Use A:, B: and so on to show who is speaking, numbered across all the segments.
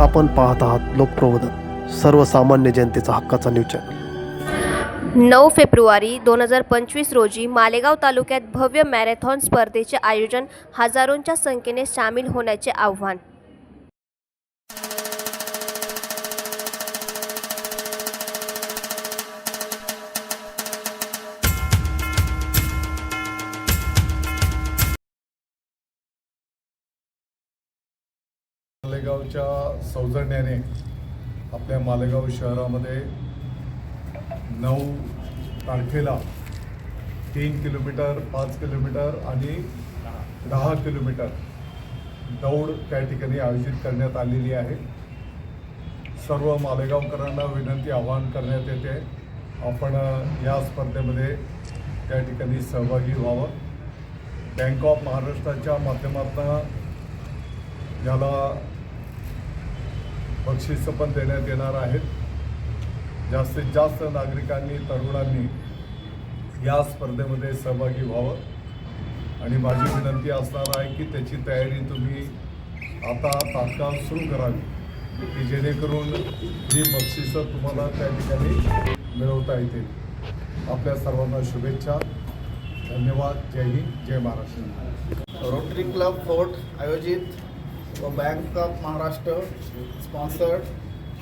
A: आपण पाहत आहात लोकप्रबोधन सर्वसामान्य जनतेचा हक्काचा न्यूज चॅनल
B: नऊ फेब्रुवारी दोन हजार पंचवीस रोजी मालेगाव तालुक्यात भव्य मॅरेथॉन स्पर्धेचे आयोजन हजारोंच्या संख्येने सामील होण्याचे आव्हान.
C: मालेगावच्या सौजन्याने आपल्या मालेगाव शहरामध्ये नऊ तारखेला तीन किलोमीटर पाच किलोमीटर आणि दहा किलोमीटर दौड त्या ठिकाणी आयोजित करण्यात आलेली आहे. सर्व मालेगावकरांना विनंती आवाहन करण्यात येते. आपण या स्पर्धेमध्ये त्या ठिकाणी सहभागी व्हावं. बँक ऑफ महाराष्ट्राच्या माध्यमातून ज्याला बक्षिसं पण देण्यात येणार आहेत. जास्तीत जास्त नागरिकांनी तरुणांनी या स्पर्धेमध्ये सहभागी व्हावं. आणि माझी विनंती असणार आहे की त्याची तयारी तुम्ही आता तात्काळ सुरू करावी की जेणेकरून ही बक्षिसं तुम्हाला त्या ठिकाणी मिळवता येतील. आपल्या सर्वांना शुभेच्छा. धन्यवाद. जय हिंद. जय महाराष्ट्र.
D: रोटरी क्लब फोर्ट आयोजित व बँक ऑफ महाराष्ट्र स्पॉन्सर्ड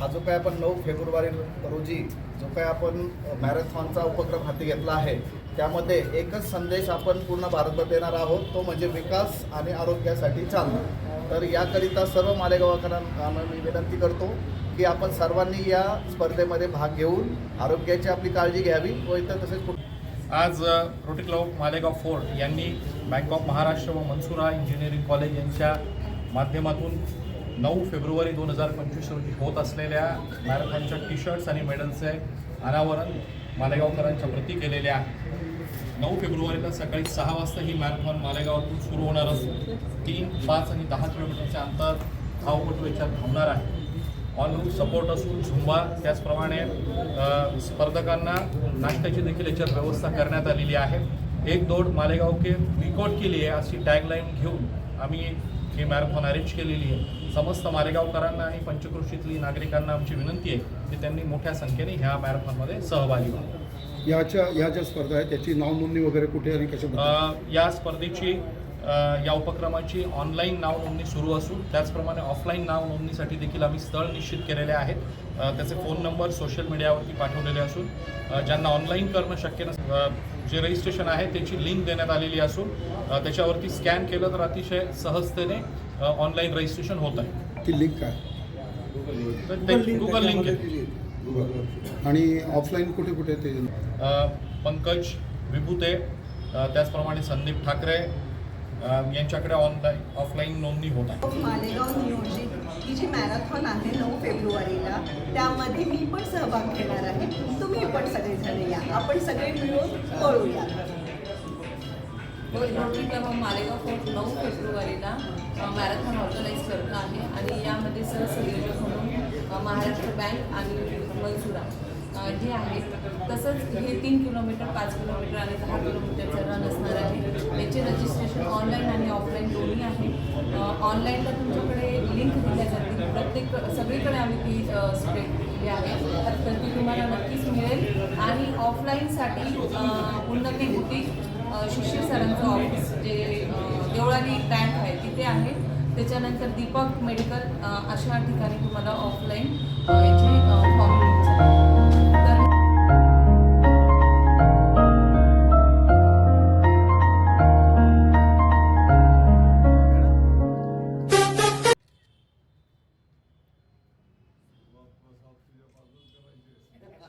D: हा जो काय आपण नऊ फेब्रुवारी रोजी जो काय आपण मॅरेथॉनचा उपक्रम हाती घेतला आहे त्यामध्ये एकच संदेश आपण पूर्ण भारतभर देणार आहोत. तो म्हणजे विकास आणि आरोग्यासाठी चालणं. तर याकरिता सर्व मालेगावकरांना मी विनंती करतो की आपण सर्वांनी या स्पर्धेमध्ये भाग घेऊन आरोग्याची आपली काळजी घ्यावी व इतर तसेच
E: आज रोटी क्लब मालेगाव फोर्ट यांनी बँक ऑफ महाराष्ट्र व मनसुरा इंजिनिअरिंग कॉलेज यांच्या माध्यमातून नऊ फेब्रुवारी दोन हजार पंचवीस रोजी होत असलेल्या मॅरेथॉनच्या टी शर्ट्स आणि मेडल्सचे अनावरण मालेगावकरांच्या प्रती केलेले आहे नऊ फेब्रुवारीला सकाळी सहा वाजता ही मॅरेथॉन मालेगावातून सुरू होणार असून तीन पाच आणि दहा किलोमीटरचे अंतर धावपटू याच्यात धावणार आहे. ऑन रूट सपोर्ट असून झुंबा त्याचप्रमाणे स्पर्धकांना नाश्त्याची देखील याच्यात व्यवस्था करण्यात आलेली आहे. एक दौड मालेगाव के विकआउट केली आहे अशी टॅगलाईन घेऊन आम्ही ही मॅरेथॉन अरेंज केलेली आहे. समस्त मालेगावकरांना आणि पंचक्रोशीतली नागरिकांना आमची विनंती आहे की त्यांनी मोठ्या संख्येने ह्या मॅरेथॉनमध्ये सहभागी व्हावं.
F: याच्या या ज्या स्पर्धा आहेत त्याची नाव नोंदणी वगैरे कुठे आणि कशा
E: या स्पर्धेची या उपक्रमाची ऑनलाईन नाव नोंदणी सुरू असून त्याचप्रमाणे ऑफलाईन नाव नोंदणीसाठी देखील आम्ही स्थळ निश्चित केलेले आहेत. त्याचे फोन नंबर सोशल मीडियावरती पाठवलेले असून ज्यांना ऑनलाईन करणं शक्य नस जे रजिस्ट्रेशन आहे त्याची लिंक देण्यात आलेली असून त्याच्यावरती स्कॅन केलं तर अतिशय सहजतेने ऑनलाईन रजिस्ट्रेशन होत आहे.
F: ती लिंक काय?
E: गुगल लिंक आहे.
F: आणि ऑफलाईन कुठे कुठे ते?
E: पंकज विभूते त्याचप्रमाणे संदीप ठाकरे यांच्याकडे ऑनलाईन ऑफलाईन नोंदणी होत आहे.
G: मालेगाव नियोजित ही जी मॅरेथॉन आहे नऊ फेब्रुवारीला त्यामध्ये मी पण सहभाग घेणार आहे. तुम्ही पण सगळेजण या. आपण सगळे मिळून पळूया.
H: क्लब ऑफ मालेगाव फोर्ट नऊ फेब्रुवारीला मॅरेथॉन ऑर्गनाईज करत आहे आणि यामध्ये सहसंयोजक म्हणून महाराष्ट्र बँक आणि मनसुरा अ, हे आहे. तसंच हे तीन किलोमीटर पाच किलोमीटर आणि दहा किलोमीटरचं रन असणार आहे. याचे रजिस्ट्रेशन ऑनलाईन आणि ऑफलाईन दोन्ही आहे. ऑनलाईनला तुमच्याकडे लिंक दिल्या जातील. प्रत्येक सगळीकडे आम्ही ती स्प्रेड केली आहे. तर ती तुम्हाला नक्कीच मिळेल. आणि ऑफलाईनसाठी उन्नती बुटीक अ, सरांचं ऑफिस जे देवळाली बँक आहे तिथे आहे. त्याच्यानंतर दीपक मेडिकल अशा ठिकाणी तुम्हाला ऑफलाईन याचे Aksu'ya fazla garajı.